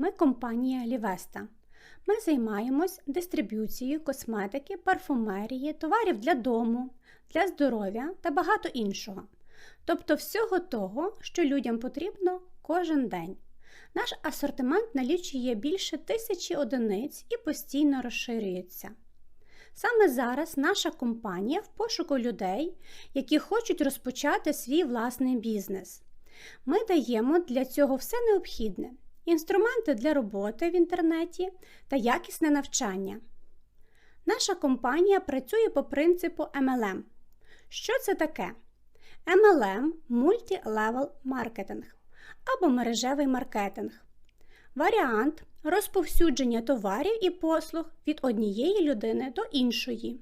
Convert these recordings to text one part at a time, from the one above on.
Ми компанія Лівеста. Ми займаємось дистриб'юцією косметики, парфумерії, товарів для дому, для здоров'я та багато іншого. Тобто всього того, що людям потрібно кожен день. Наш асортимент налічує більше тисячі одиниць і постійно розширюється. Саме зараз наша компанія в пошуку людей, які хочуть розпочати свій власний бізнес. Ми даємо для цього все необхідне: інструменти для роботи в інтернеті та якісне навчання. Наша компанія працює по принципу MLM. Що це таке? MLM Multi-Level Marketing або мережевий маркетинг. Варіант розповсюдження товарів і послуг від однієї людини до іншої.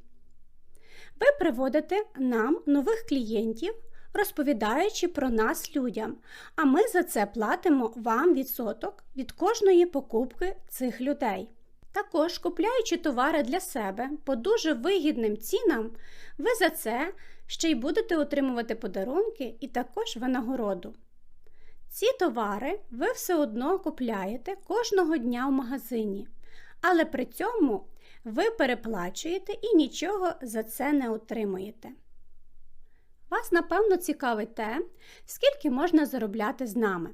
Ви приводите нам нових клієнтів, розповідаючи про нас людям, а ми за це платимо вам відсоток від кожної покупки цих людей. Також, купляючи товари для себе по дуже вигідним цінам, ви за це ще й будете отримувати подарунки і також винагороду. Ці товари ви все одно купляєте кожного дня в магазині, але при цьому ви переплачуєте і нічого за це не отримуєте. Вас, напевно, цікавить те, скільки можна заробляти з нами.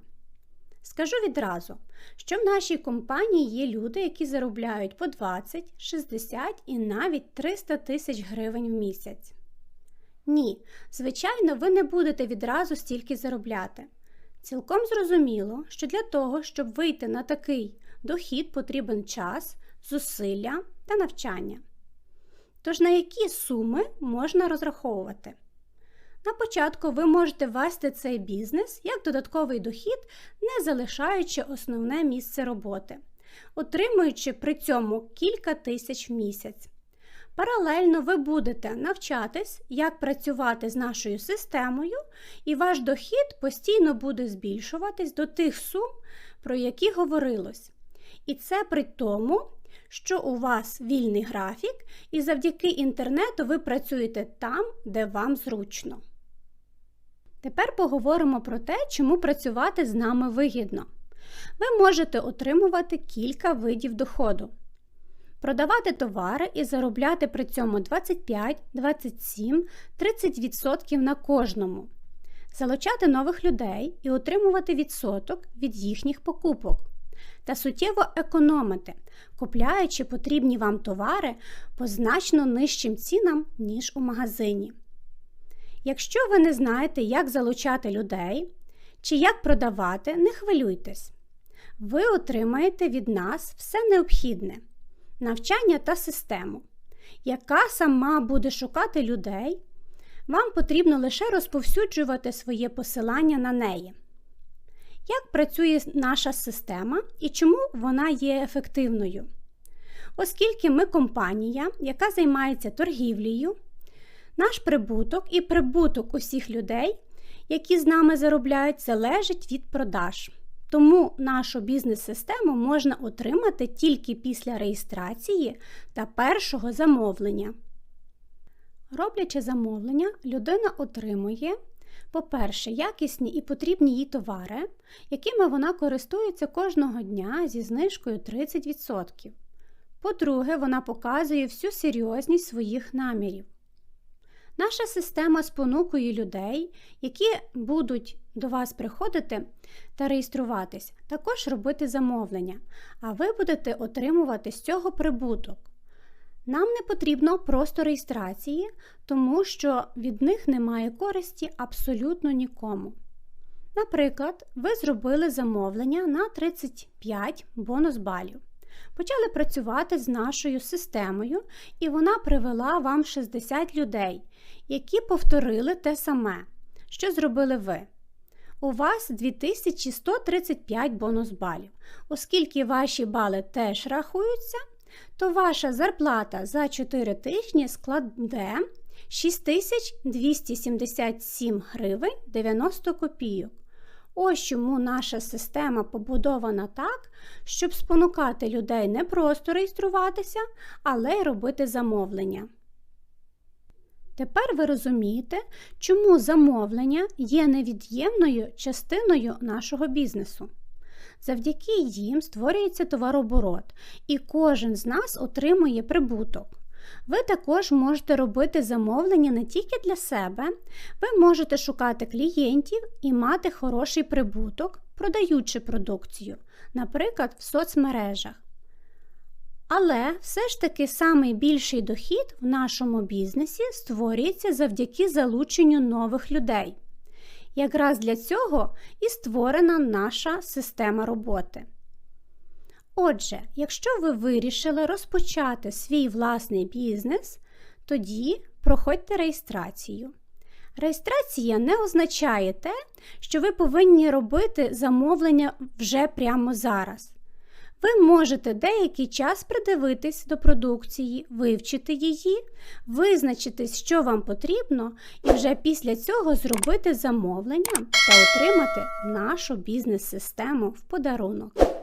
Скажу відразу, що в нашій компанії є люди, які заробляють по 20, 60 і навіть 300 тисяч гривень в місяць. Ні, звичайно, ви не будете відразу стільки заробляти. Цілком зрозуміло, що для того, щоб вийти на такий дохід, потрібен час, зусилля та навчання. Тож на які суми можна розраховувати? На початку ви можете вести цей бізнес як додатковий дохід, не залишаючи основне місце роботи, отримуючи при цьому кілька тисяч в місяць. Паралельно ви будете навчатись, як працювати з нашою системою, і ваш дохід постійно буде збільшуватись до тих сум, про які говорилось. І це при тому, що у вас вільний графік, і завдяки інтернету ви працюєте там, де вам зручно. Тепер поговоримо про те, чому працювати з нами вигідно. Ви можете отримувати кілька видів доходу продавати товари і заробляти при цьому 25, 27, 30% на кожному, залучати нових людей і отримувати відсоток від їхніх покупок. Та суттєво економити, купляючи потрібні вам товари по значно нижчим цінам, ніж у магазині. Якщо ви не знаєте, як залучати людей чи як продавати, не хвилюйтесь. Ви отримаєте від нас все необхідне навчання та систему, яка сама буде шукати людей, вам потрібно лише розповсюджувати своє посилання на неї. Як працює наша система і чому вона є ефективною? Оскільки ми компанія, яка займається торгівлею, наш прибуток і прибуток усіх людей, які з нами заробляють, залежить від продаж. Тому нашу бізнес-систему можна отримати тільки після реєстрації та першого замовлення. Роблячи замовлення, людина отримує, по-перше, якісні і потрібні їй товари, якими вона користується кожного дня зі знижкою 30%. По-друге, вона показує всю серйозність своїх намірів. Наша система спонукує людей, які будуть до вас приходити та реєструватись, також робити замовлення, а ви будете отримувати з цього прибуток. Нам не потрібно просто реєстрації, тому що від них немає користі абсолютно нікому. Наприклад, ви зробили замовлення на 35 бонус балів. Почали працювати з нашою системою, і вона привела вам 60 людей, які повторили те саме, що зробили ви. У вас 2135 бонус балів. Оскільки ваші бали теж рахуються, то ваша зарплата за 4 тижні складе 6277 гривень 90 копійок. Ось чому наша система побудована так, щоб спонукати людей не просто реєструватися, але й робити замовлення. Тепер ви розумієте, чому замовлення є невід'ємною частиною нашого бізнесу. Завдяки їм створюється товарооборот, і кожен з нас отримує прибуток. Ви також можете робити замовлення не тільки для себе, ви можете шукати клієнтів і мати хороший прибуток, продаючи продукцію, наприклад, в соцмережах. Але все ж таки найбільший дохід в нашому бізнесі створюється завдяки залученню нових людей. Якраз для цього і створена наша система роботи. Отже, якщо ви вирішили розпочати свій власний бізнес, тоді проходьте реєстрацію. Реєстрація не означає те, що ви повинні робити замовлення вже прямо зараз. Ви можете деякий час придивитись до продукції, вивчити її, визначитись, що вам потрібно, і вже після цього зробити замовлення та отримати нашу бізнес-систему в подарунок.